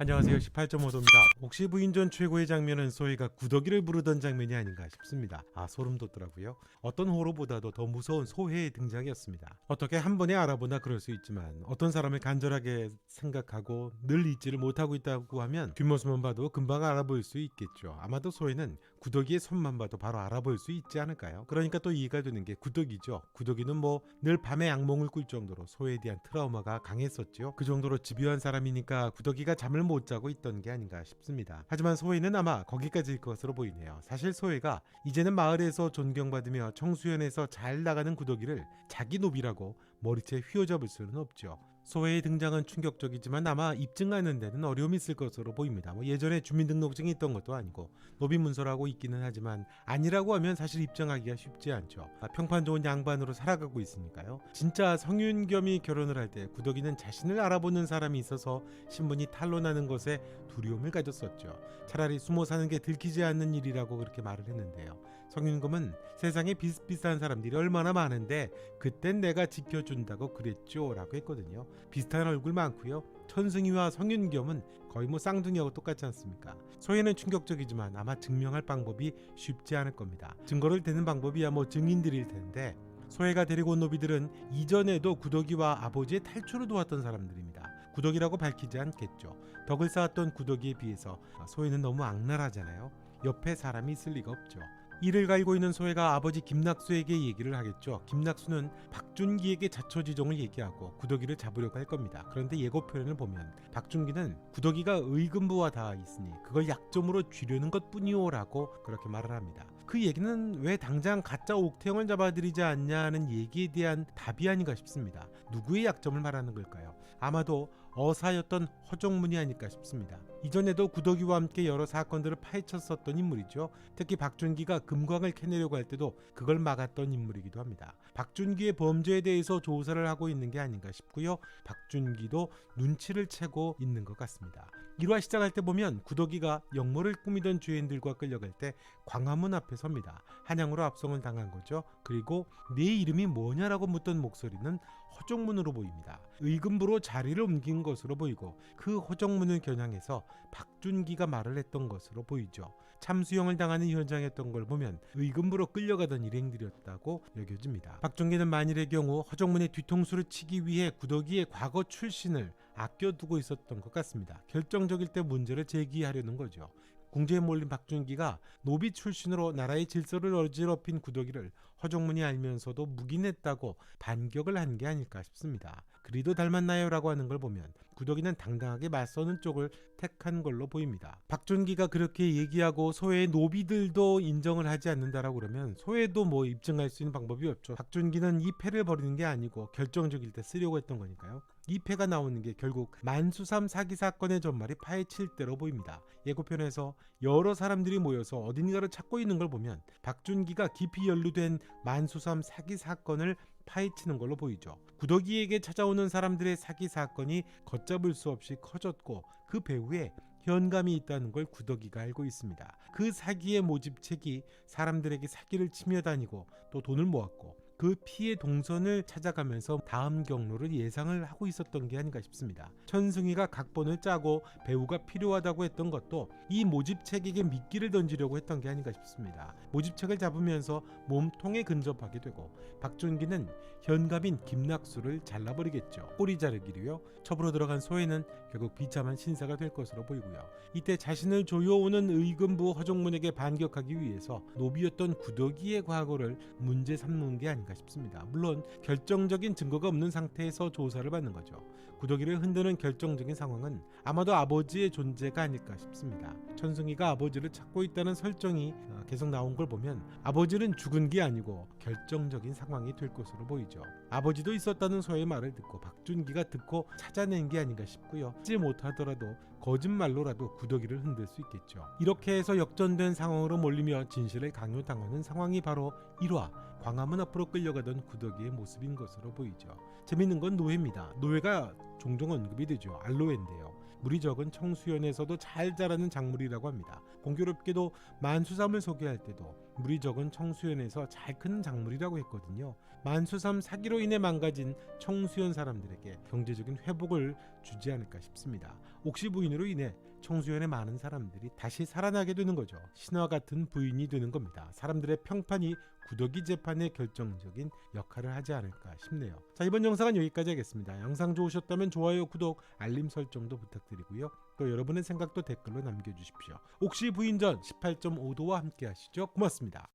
안녕하세요. 18.5도입니다. 혹시 부인전 최고의 장면은 소희가 구더기를 부르던 장면이 아닌가 싶습니다. 아 소름 돋더라고요. 어떤 호로보다도 더 무서운 소해의 등장이었습니다. 어떻게 한 번에 알아보나 그럴 수 있지만 어떤 사람을 간절하게 생각하고 늘 잊지를 못하고 있다고 하면 뒷모습만 봐도 금방 알아볼 수 있겠죠. 아마도 소희는 구더기의 손만 봐도 바로 알아볼 수 있지 않을까요? 그러니까 또 이해가 되는 게 구더기죠. 구더기는 뭐 늘 밤에 악몽을 꿀 정도로 소에 대한 트라우마가 강했었죠. 그 정도로 집요한 사람이니까 구더기가 잠을 못 자고 있던 게 아닌가 싶습니다. 하지만 소희는 아마 거기까지일 것으로 보이네요. 사실 소희가 이제는 마을에서 존경받으며 청수연에서 잘 나가는 구더기를 자기 노비라고 머리채 휘어잡을 수는 없죠. 소해의 등장은 충격적이지만 아마 입증하는 데는 어려움이 있을 것으로 보입니다. 뭐 예전에 주민등록증이 있던 것도 아니고 노비 문서라고 있기는 하지만 아니라고 하면 사실 입증하기가 쉽지 않죠. 아, 평판 좋은 양반으로 살아가고 있으니까요. 진짜 성윤겸이 결혼을 할 때 구덕이는 자신을 알아보는 사람이 있어서 신분이 탄로나는 것에 두려움을 가졌었죠. 차라리 숨어 사는 게 들키지 않는 일이라고 그렇게 말을 했는데요. 성윤겸은 세상에 비슷비슷한 사람들이 얼마나 많은데 그땐 내가 지켜준다고 그랬죠 라고 했거든요. 비슷한 얼굴 많고요. 천승희와 성윤겸은 거의 뭐 쌍둥이하고 똑같지 않습니까? 소희는 충격적이지만 아마 증명할 방법이 쉽지 않을 겁니다. 증거를 대는 방법이야 뭐 증인들일 텐데 소혜가 데리고 온 노비들은 이전에도 구덕이와 아버지의 탈출을 도왔던 사람들입니다. 구덕이라고 밝히지 않겠죠. 덕을 쌓았던 구덕이에 비해서 소혜는 너무 악랄하잖아요. 옆에 사람이 있을 리가 없죠. 이를 갈고 있는 소혜가 아버지 김낙수에게 얘기를 하겠죠. 김낙수는 박준기에게 자초지종을 얘기하고 구더기를 잡으려고 할 겁니다. 그런데 예고편을 보면 박준기는 구더기가 의금부와 닿아 있으니 그걸 약점으로 쥐려는 것뿐이오라고 그렇게 말을 합니다. 그 얘기는 왜 당장 가짜 옥태영을 잡아들이지 않냐는 얘기에 대한 답이 아닌가 싶습니다. 누구의 약점을 말하는 걸까요? 아마도 어사였던 허정문이 아닐까 싶습니다. 이전에도 구더기와 함께 여러 사건들을 파헤쳤었던 인물이죠. 특히 박준기가 금광을 캐내려고 할 때도 그걸 막았던 인물이기도 합니다. 박준기의 범죄에 대해서 조사를 하고 있는 게 아닌가 싶고요. 박준기도 눈치를 채고 있는 것 같습니다. 1화 시작할 때 보면 구더기가 역모를 꾸미던 주인들과 끌려갈 때 광화문 앞에 섭니다. 한양으로 압송을 당한 거죠. 그리고 내 이름이 뭐냐라고 묻던 목소리는 허정문으로 보입니다. 의금부로 자리를 옮긴 것으로 보이고 그 허정문을 겨냥해서 박준기가 말을 했던 것으로 보이죠. 참수형을 당하는 현장이었던 걸 보면 의금부로 끌려가던 일행들이었다고 여겨집니다. 박준기는 만일의 경우 허정문의 뒤통수를 치기 위해 구더기의 과거 출신을 아껴두고 있었던 것 같습니다. 결정적일 때 문제를 제기하려는 거죠. 궁지에 몰린 박준기가 노비 출신으로 나라의 질서를 어지럽힌 구더기를 허정문이 알면서도 묵인했다고 반격을 한 게 아닐까 싶습니다. 그리도 닮았나요 라고 하는 걸 보면 구더기는 당당하게 맞서는 쪽을 택한 걸로 보입니다. 박준기가 그렇게 얘기하고 소외의 노비들도 인정을 하지 않는다라고 그러면 소외도 뭐 입증할 수 있는 방법이 없죠. 박준기는 이 패를 버리는 게 아니고 결정적일 때 쓰려고 했던 거니까요. 이 패가 나오는 게 결국 만수삼 사기 사건의 전말이 파헤칠 대로 보입니다. 예고편에서 여러 사람들이 모여서 어딘가를 찾고 있는 걸 보면 박준기가 깊이 연루된 만수삼 사기 사건을 파헤치는 걸로 보이죠. 구더기에게 찾아오는 사람들의 사기 사건이 걷잡을 수 없이 커졌고 그 배후에 현감이 있다는 걸 구더기가 알고 있습니다. 그 사기의 모집책이 사람들에게 사기를 치며 다니고 또 돈을 모았고 그 피해 동선을 찾아가면서 다음 경로를 예상을 하고 있었던 게 아닌가 싶습니다. 천승희가 각본을 짜고 배우가 필요하다고 했던 것도 이 모집책에게 미끼를 던지려고 했던 게 아닌가 싶습니다. 모집책을 잡으면서 몸통에 근접하게 되고 박준기는 현갑인 김낙수를 잘라버리겠죠. 꼬리 자르기로요. 첩으로 들어간 소혜는 결국 비참한 신사가 될 것으로 보이고요. 이때 자신을 조여오는 의금부 허종문에게 반격하기 위해서 노비였던 구더기의 과거를 문제 삼는 게 아닌가 싶습니다. 물론 결정적인 증거가 없는 상태에서 조사를 받는 거죠. 구더기를 흔드는 결정적인 상황은 아마도 아버지의 존재가 아닐까 싶습니다. 천승희가 아버지를 찾고 있다는 설정이 어, 계속 나온 걸 보면 아버지는 죽은 게 아니고 결정적인 상황이 될 것으로 보이죠. 아버지도 있었다는 소의 말을 듣고 박준기가 듣고 찾아낸 게 아닌가 싶고요. 하지 못하더라도 거짓말로라도 구더기를 흔들 수 있겠죠. 이렇게 해서 역전된 상황으로 몰리며 진실을 강요당하는 상황이 바로 1화 광화문 앞으로 끌려가던 구더기의 모습인 것으로 보이죠. 재밌는 건 노예입니다. 노예가 종종 언급이 되죠. 알로에인데요. 물이 적은 청수연에서도 잘 자라는 작물이라고 합니다. 공교롭게도 만수삼을 소개할 때도 물이 적은 청수연에서 잘 크는 작물이라고 했거든요. 만수삼 사기로 인해 망가진 청수연 사람들에게 경제적인 회복을 주지 않을까 싶습니다. 옥시 부인으로 인해 청소년의 많은 사람들이 다시 살아나게 되는 거죠. 신화 같은 부인이 되는 겁니다. 사람들의 평판이 구더기 재판에 결정적인 역할을 하지 않을까 싶네요. 자 이번 영상은 여기까지 하겠습니다. 영상 좋으셨다면 좋아요, 구독, 알림 설정도 부탁드리고요. 또 여러분의 생각도 댓글로 남겨주십시오. 옥시 부인전 18.5도와 함께 하시죠. 고맙습니다.